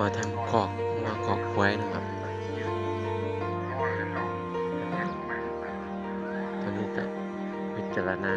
มาทำขอกมาขอกควายนะครับตอนนี้จะพิจารณา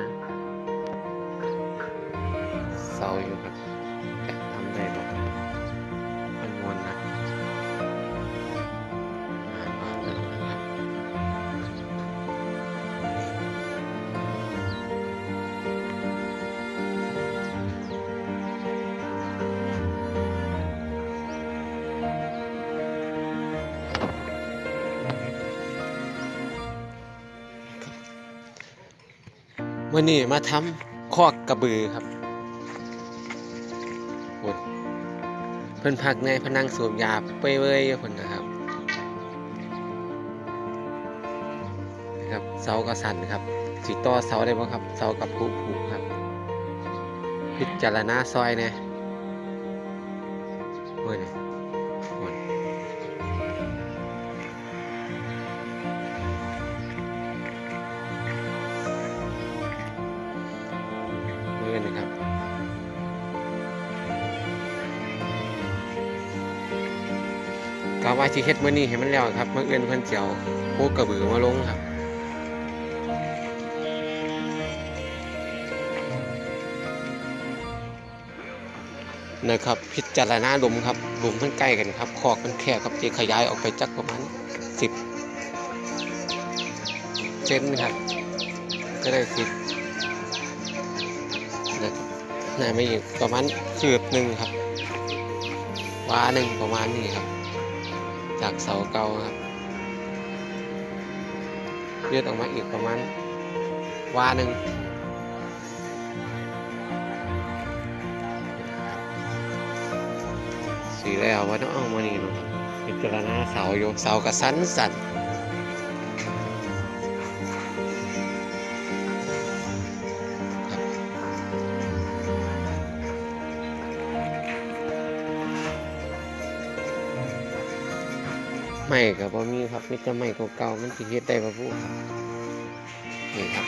มื่อนี้มาทำคอกกระบือครับหดเพิ่นพักในพนังสูบยาเป้ยเว้ยอยู่คนนะครับนะครับเสากระสันครับสีต่อเสาได้บ่ครับเสากับผูผูกครับ พิจารณาซอยเนี่ยเมื่อนี้ กาว่าสิเฮ็ดมื้อนี้ให้มันแล้วครับมื้ออื่นเพิ่นสิเอาโคกระบือมาลงครับนะครับพิจารณาหลุมครับหลุมมันใกล้กันครับคอกมันแคบครับจะขยายออกไปจักประมาณสิบเซนครับ ก็ได้สิบนะน่าไม่อีกประมาณคืบหนึ่งครับวาหนึ่งประมาณนี้ครับ จากเสาเก่าครับเลือดออกมาอีกประมาณวาหนึ่งสีแล้วว่าต้องเอามานี่เนาะครับพิจารณาเสาอยู่เสากระสันสัน ไม่กับบ่มีครับมีแต่ไม่เก่าๆมันสิเฮ็ดได้บ่ผู้ครับนี่ครับ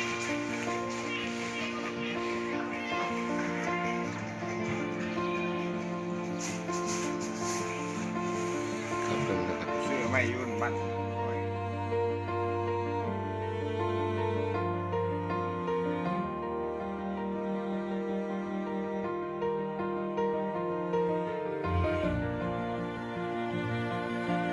ครับดูนะครับซื้อไม่ยุ่นมัน